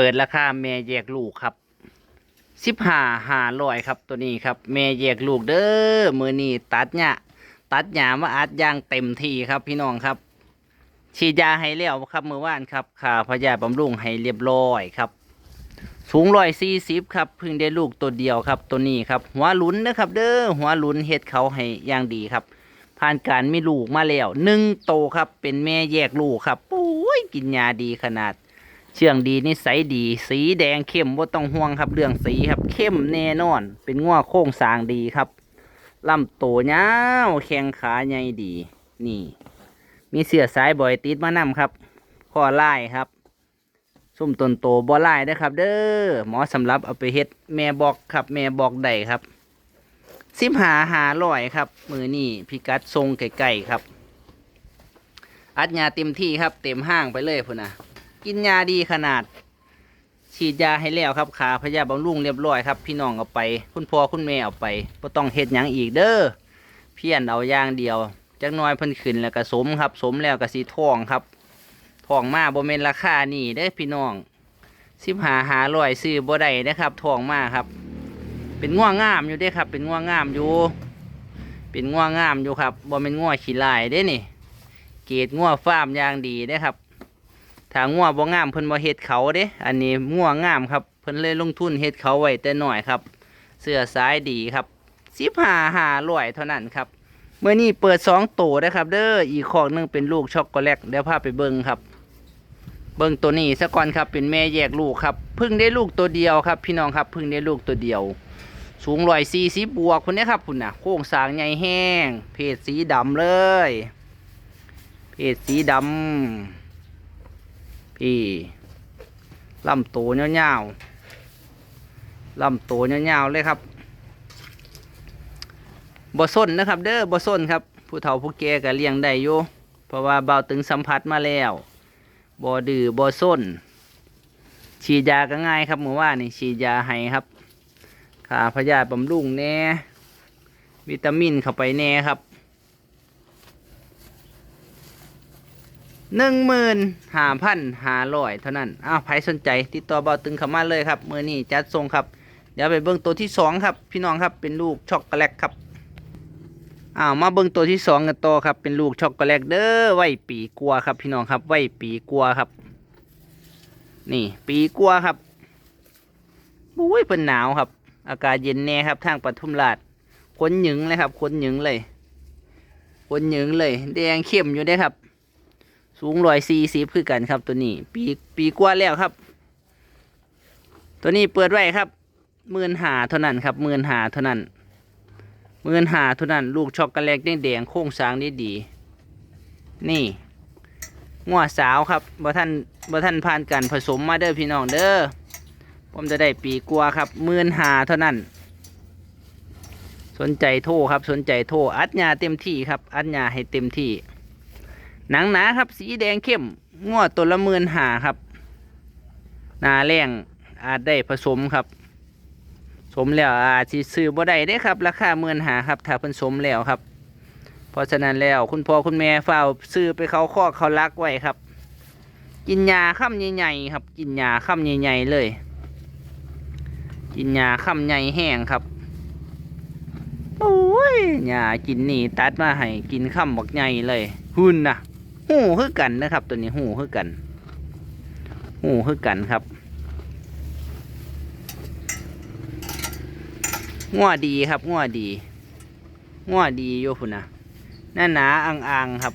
เปิดราคาแม่แยกลูกครับสิบห้าห้าร้อยครับตัวนี้ครับ แม่แยกลูกเด้อมือนี้ตัดเนี่ยตัดหยามาอัดยางเต็มที่ครับพี่น้องครับ ฉีดยาให้แล้วครับมือว่านครับขาพยาบำรุงให้เรียบร้อยครับ สูงร้อยสี่สิบครับพิ่งได้ลูกตัวเดียวครับตัวนี้ครับ หัวลุนนะครับเด้อหัวลุนเฮ็ดเขาให้ย่างดีครับ ผ่านการมีลูกมาแล้วหนึ่งโตครับ เป็นแม่แยกลูกครับโอ้ยกินยาดีขนาด เชื่องดีนิสัยดี สีแดงเข้มว่าต้องห่วงครับเรื่องสีครับเข้มแน่นอน เป็นง้อโค้งสางดีครับลำโตวยาวแข้งขาใหญ่ดี นี่ มีเสือสายบ่อยติดมานำครับข้อไล่ครับ ซุ่มตนโตบ่ไล่เด้อครับ เด้อหมอสำหรับเอาไปเฮ็ดแม่บอกครับ แม่บอกได้ครับสิบหาหาร้อยครับ มือนี่พิกัดทรงไก่ๆครับ อัดยาเต็มที่ครับ เต็มห้างไปเลยพุ่นนะ กินยาดีขนาด ฉีดยาให้แล้วครับขาพยาบำรุงเรียบร้อยครับ พี่น้องเอาไป คุณพ่อคุณแม่เอาไปบ่ต้องเฮ็ดหยังอีกเด้อเพี้ยนเอาอย่างเดียวจักน้อยเพิ่นขึ้นแล้วก็สมครับ สมแล้วก็สีทองครับทองมาบ่แม่นราคานี่เด้อพี่น้องสิบหาหาร้อยซื้อบ่ได้นะครับทองมาครับ เป็นง่วงงามอยู่เด้ครับ เป็นง่วงงามอยู่ เป็นง่วงงามอยู่ครับบ่แม่นง่วขี้ลายเด้นี่ เกรดง่วฟาร์มอย่างดีเด้ครับ ถ้าง่วบ่งามเพิ่นบ่เฮ็ดเขาเด้ อันนี้ง่วงามครับ เพิ่นเลยลงทุนเฮ็ดเขาไว้แต่น้อยครับ เสื้อสายดีครับสิบหาหาร้อยเท่านั้นครับเมื่อนี้เปิดสองตัวนะครับ เด้ออีกขอกหนึงเป็นลูกช็อกโกแลตเดี๋ยวพาไปเบิ่งครับ เบิ่งตัวนี้ซะก่อนครับเป็นแม่แยกลูกครับเพิ่งได้ลูกตัวเดียวครับ พี่น้องครับเพิ่งได้ลูกตัวเดียว สูงร้อยสี่สิบบวกคนนี้ครับคุณน่ะโค้งสร้างใหญ่แห้ง เพศสีดำเลย เพศสีดำ พี่ลำโตเงาๆลำโตเงาๆเลยครับบ่ส้นนะครับ เด้อบ่ส้นครับ ผู้เฒ่าผู้แก่ก็เลี้ยงได้อยู่เพราะว่าเบาตึงสัมผัสมาแล้วบ่ดื้อบ่ส้น ฉีดยาก็ง่ายครับเมื่อวานี่ฉีดยาให้ครับขาพยาธิบำรุงแหน่วิตามินเข้าไปแหน่ครับ หนึ่งหมื่นห้าพันห้าร้อยเท่านั้นอ้าวใครสนใจติดต่อเบาตึงเข้ามาเลยครับมือนี้จัดส่งครับ เดี๋ยวไปเบิ้งตัวที่สองครับ พี่น้องครับเป็นลูกช็อกโกแลตครับอ้าวมาเบิ้งตัวที่สองกันต่อครับ เป็นลูกช็อกโกแลตเด้อไว้ปีกัวครับ พี่น้องครับไว้ปีกัวครับ นี่ ปีกัวครับบุ้ยเป็นหนาวครับ อากาศเย็นแน่ครับ ทางปทุมราชขนหยึงเลยครับขนหยึงเลยขนหยึงเลย แดงเข้มอยู่ได้ครับ สูงร้อยสี่สิบคือกันครับตัวนี้ ปีปีกว่าแล้วครับ ตัวนี้เปิดไว้ครับหมื่นหาเท่านั้นครับหมื่นหาเท่านั้นหมื่นหาเท่านั้น ลูกช็อกโกแลตแดงๆโค้งสางดีดีนี่งัวสาวครับบ่ท่านบ่ท่านผ่านการผสมมาเด้อพี่น้องเด้อผมจะได้ปีกว่าครับหมื่นหาเท่านั้น สนใจโทรครับ สนใจโทรอัดยาเต็มที่ครับ อัดยาให้เต็มที่ หนังหนาครับ สีแดงเข้มงวดตัวละหมื่นหาครับ นาแรงอาจได้ผสมครับ สมแล้วอาจสิซื้อบ่ได้ได้ครับ ราคาหมื่นหาครับ ถ้าเพิ่นสมแล้วครับ เพราะฉะนั้นแล้วคุณพ่อคุณแม่เฝ้าซื้อไปเขาคอเขารักไว้ครับ กินยาค่ำใหญ่ๆครับ กินยาค่ำใหญ่ๆเลย กินยาค่ำใหญ่แห้งครับโอ้ยยากินนี่ตัดมาให้กินค่ำบักใหญ่เลยหุ่นนะ หูคือกันนะครับ ตัวนี้หูคือกันหูคือกันครับง้อดีครับง้อดีง้อดีโยพุ่นะหน้าหนาอ่างอ่างครับ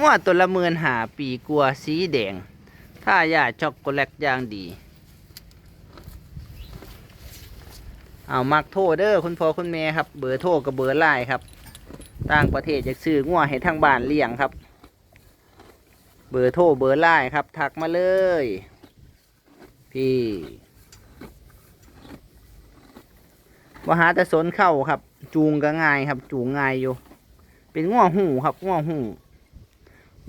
ง้อตัวละเมินหาปีกัวสีแดงถ้ายาช็อกโกแลตย่างดี เอามักโทรเด้อคุณพ่อคุณแม่ครับ เบอร์โทรกับเบอร์ไลน์ครับ ต่างประเทศอยากซื้องัวให้ทางบ้านเลี้ยงครับ เบอร์โทรเบอร์ไลน์ครับ ทักมาเลย พี่ว่าหาแต่สนเข้าครับ จูงก็ง่ายครับ จูงง่ายอยู่ เป็นง่วหูครับง่วหู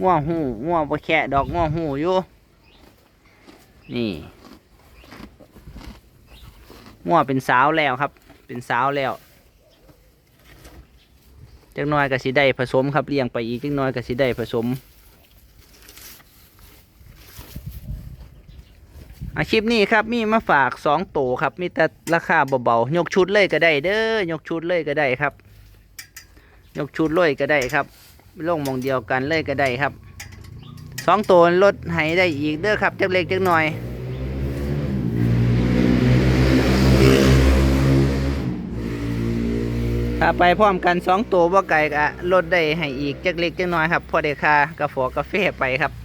ง่วหูง่วบ่แค่ดอกง่วหูอยู่ นี่ง่วเป็นสาวแล้วครับ เป็นสาวแล้วจักน้อยก็สิได้ผสมครับเลี้ยงไปอีกจักน้อยก็สิได้ผสม อาชีพนี้ครับมีมาฝากสองตัวครับ มีแต่ราคาเบาๆยกชุดเลยก็ได้เด้อยกชุดเลยก็ได้ครับ ยกชุดเลยก็ได้ครับลงมองเดียวกันเลยก็ได้ครับสองตัวลดให้ได้อีกเด้อครับจักเล็กจักหน่อยถ้าไปพร้อมกันสองตัวบ่ไก่ก็ลดได้ให้อีกจักเล็กจักน้อยครับพอได้ค่ากาแฟกาแฟไปครับ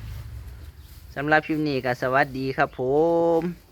สำหรับคลิปนี้ก็สวัสดีครับผม